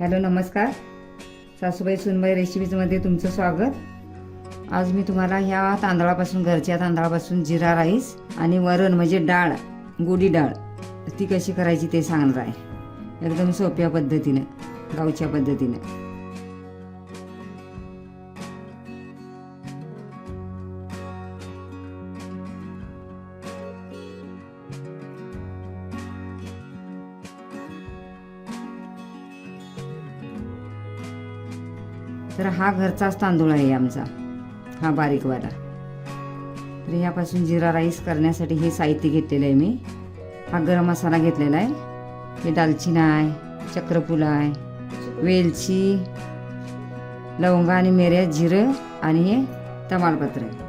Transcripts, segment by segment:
Hello नमस्कार. सासूबाई सुनबाई रेसिपीजमध्ये तुमचं स्वागत. आज मी तुम्हाला ह्या तांदळापासून घरच्या तांदळापासून जिरा राईस आणि वरण म्हणजे डाळ गोडी डाळ ती कशी करायची ते सांगणार आहे. एकदम सोप्या पद्धतीनं गावच्या पद्धतीनं. तर हा घरचाच तांदूळ आहे आमचा. हा बारीकवाला. तर ह्यापासून जिरा राईस करण्यासाठी हे साहित्य घेतलेलं आहे मी. हा गरम मसाला घेतलेला आहे. हे दालचिना आहे चक्रफुला आहे वेलची लवंगा आणि मिऱ्या जिरं आणि हे तमालपत्र. आहे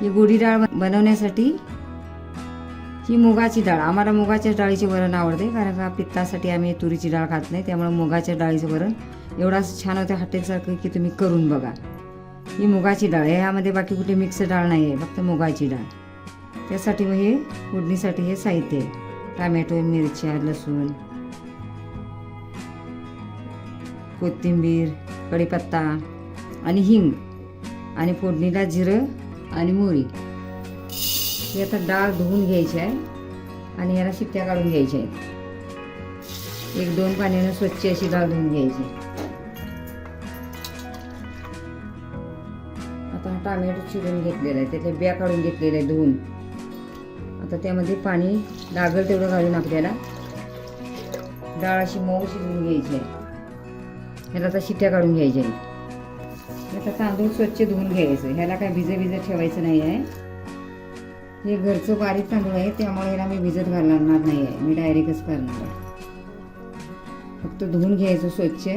ही गोडी डाळ बनवण्यासाठी ही मुगाची डाळ. आम्हाला मुगाच्या डाळीचे वरण आवडते कारण का पित्तासाठी आम्ही तुरीची डाळ खात नाही त्यामुळे मुगाच्या डाळीचं वरण एवढा छान होतं हॉटेलसारखं की तुम्ही करून बघा. ही मुगाची डाळ आहे. ह्यामध्ये बाकी कुठे मिक्स डाळ नाही आहे. फक्त मुगाची डाळ. त्यासाठी मग हे फोडणीसाठी हे साहित्य आहे. टमॅटो मिरच्या लसूण कोथिंबीर कढीपत्ता आणि हिंग आणि फोडणीला जिरं आणि मोहरी. ही आता डाळ धुवून घ्यायची आहे आणि याला शिट्ट्या काढून घ्यायच्या आहेत. एक दोन पाण्यानं स्वच्छ अशी डाळ धुवून घ्यायची आता हा टामॅटो चिरून घेतलेला आहे. त्यातले बिया काढून घेतलेल्या आहे धुवून. आता त्यामध्ये पाणी लागल तेवढं घालून आपल्याला डाळ अशी मऊ शिजवून घ्यायची आहे. ह्याला आता शिट्ट्या काढून घ्यायच्या आहेत. आता तांदूळ स्वच्छ धुवून घ्यायचं. ह्याला काय भिजत भिजत ठेवायचं नाही आहे. हे घरचं बारीक तांदूळ आहे त्यामुळे ह्याला मी भिजत घालणार नाही आहे. मी डायरेक्टच करणार आहे. फक्त धुवून घ्यायचं स्वच्छ.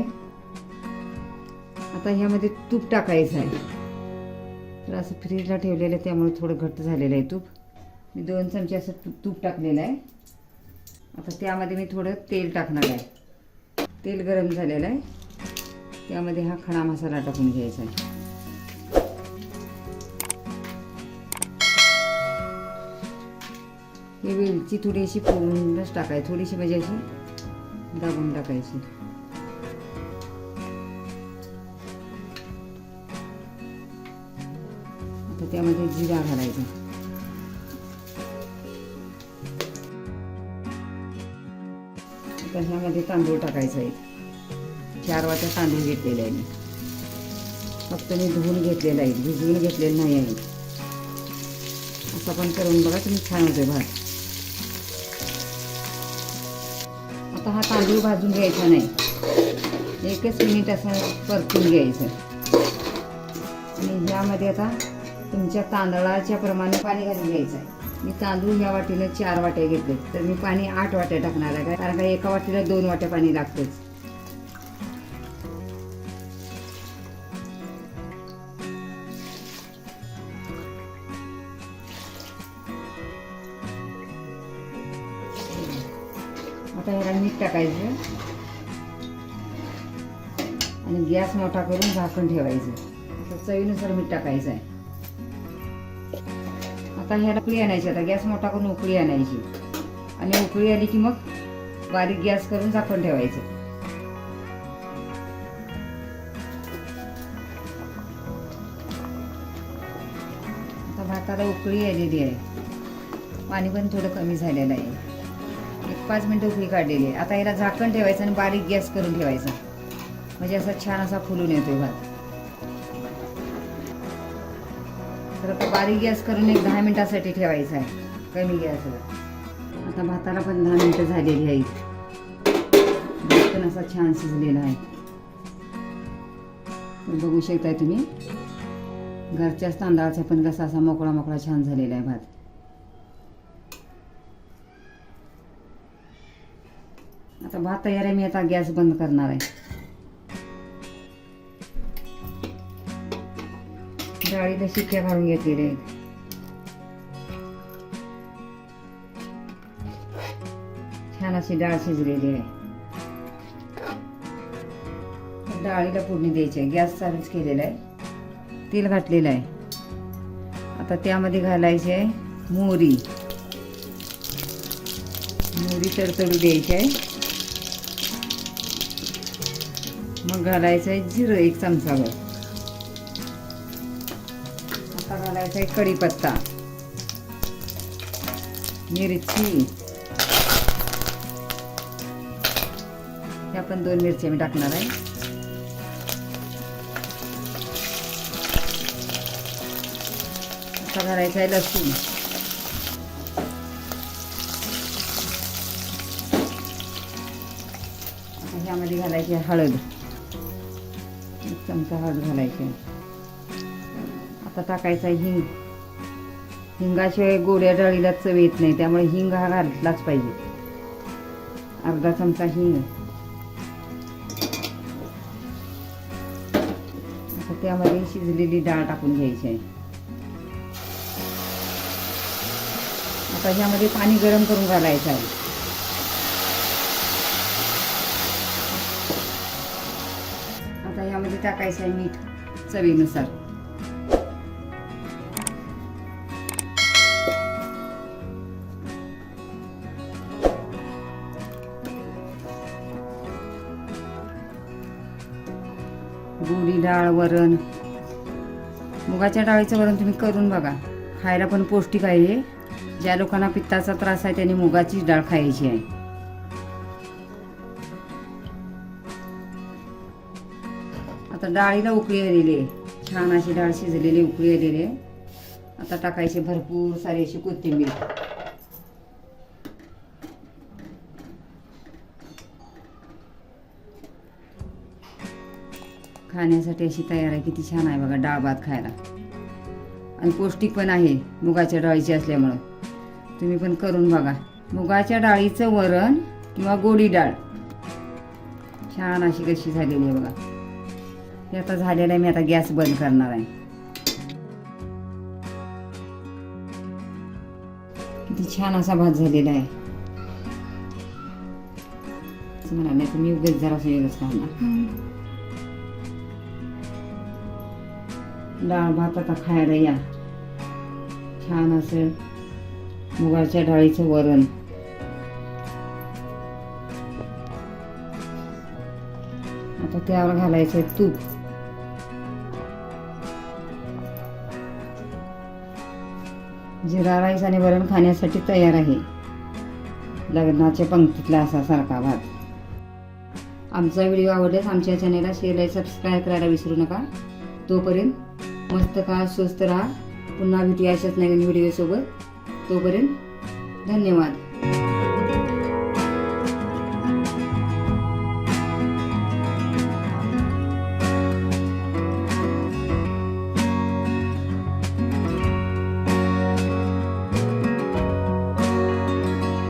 आता ह्यामध्ये तूप टाकायचं आहे. तर असं फ्रीजला ठेवलेलं आहे त्यामुळे थोडं घट्ट झालेलं आहे तूप. मी दोन चमचे असं तूप तूप टाकलेलं आहे. आता त्यामध्ये मी थोडं तेल टाकणार आहे. तेल गरम झालेलं आहे. त्यामध्ये हा खडा मसाला टाकून घ्यायचा आहे. ही वेलची थोडीशी पूर्णच टाकायची. थोडीशी म्हणजे अशी दाबून टाकायची. तर त्यामध्ये जिरा घालायचा. आता ह्यामध्ये तांदूळ टाकायचा आहे. चार वाट्या तांदूळ घेतलेले आहे फक्त मी धुवून घेतलेला आहे. भिजवून घेतलेलं नाही आहे. असं पण करून बघा तुम्ही छान होते भात. आता हा तांदूळ भाजून घ्यायचा नाही. एकच मिनिट असं परतून घ्यायचं. आणि ह्यामध्ये आता तुमच्या तांदळाच्या प्रमाणे पाणी घालून घ्यायचं आहे. मी तांदूळ ह्या वाटीनं चार वाट्या घेतले तर मी पाणी आठ वाट्या टाकणार आहे कारण का एका वाटीला दोन वाट्या पाणी लागतंच. आता ह्याला मीठ टाकायचं. आणि गॅस मोठा करून झाकण ठेवायचं. चवीनुसार मीठ टाकायचं आहे. आता ह्याला उकळी आणायची आता. गॅस मोठा करून उकळी आणायची. आणि उकळी आली की मग बारीक गॅस करून झाकण ठेवायचं. आता भाताला उकळी आलेली आहे. पाणी पण थोडं कमी झालेलं आहे. एक पाच मिनटं उकळी काढलेली आहे. आता याला झाकण ठेवायचं आणि बारीक गॅस करून ठेवायचा. म्हणजे असा छान असा फुलून येतो भात. तर आता बारीक गॅस करून एक दहा मिनटासाठी ठेवायचा आहे. कमी गॅसवर. आता भाताला पण दहा मिनटं झालेली आहेत. भात पण असा छान शिजलेला आहे. बघू शकताय तुम्ही घरच्याच तांदळाचा पण कसा असा मोकळा मोकळा छान झालेला आहे भात. आता भात तयार आहे मी आता गॅस बंद करणार आहे. डाळीला शिक्क्या घालून घेतलेल्या आहेत छान अशी डाळ शिजलेली आहे. डाळीला फोडणी द्यायची आहे. गॅस चालूच केलेला आहे. तेल घातलेलं आहे. आता त्यामध्ये घालायचे आहे मोहरी. मोहरी तडतडू द्यायची आहे. मग घालायचं आहे जिरं एक चमचाभर. घालायचा आहे कढीपत्ता. मिरची. ह्या पण दोन मिरची मी टाकणार आहे. आता घालायचं आहे लसूण. ह्यामध्ये घालायची आहे हळद. एक चमचा हळद घालायची आहे. आता टाकायचा आहे हिंग. हिंगाशिवाय गोड्या डाळीला चव येत नाही त्यामुळे हिंग हा घातलाच पाहिजे. अर्धा चमचा हिंग. आता त्यामध्ये शिजलेली डाळ टाकून घ्यायची आहे. आता ह्यामध्ये पाणी गरम करून घालायचं आहे. आता ह्यामध्ये टाकायचं आहे मीठ चवीनुसार. तुरी डाळ वरण. मुगाच्या डाळीचं वरण तुम्ही करून बघा. खायला पण पौष्टिक आहे हे. ज्या लोकांना पित्ताचा त्रास आहे त्यांनी मुगाचीच डाळ खायची आहे. आता डाळीला उकळी आलेली आहे. छान अशी डाळ शिजलेली उकळी आलेली आहे. आता टाकायची भरपूर सारी अशी कोथिंबीर. खाण्यासाठी अशी तयार आहे किती छान आहे बघा डाळ भात खायला. आणि पौष्टिक पण आहे मुगाच्या डाळीची असल्यामुळं. तुम्ही पण करून बघा. मुगाच्या डाळीचं वरण किंवा गोडी डाळ. छान अशी कशी झालेली आहे बघा. हे आता झालेलं आहे मी आता गॅस बंद करणार आहे. किती छान असा भात झालेला आहे. असं म्हणाल नाही तुम्ही उगेच जरा सुयोगच करणार. डाळ भात आता खायला या. छान असं मुगाच्या डाळीचं वरण. आता त्यावर घालायचं आहे तूप. जिरा राईस आणि वरण खाण्यासाठी तयार आहे. लग्नाच्या पंक्तीतला असा सारखा भात. आमचा व्हिडिओ आवडल्यास आमच्या चॅनेलला शेअर लाईक सबस्क्राईब करायला विसरू नका. तोपर्यंत मस्त का स्वस्त राहा. पुन्हा भेटूया अशाच नवीन व्हिडिओसोबत तोपर्यंत धन्यवाद.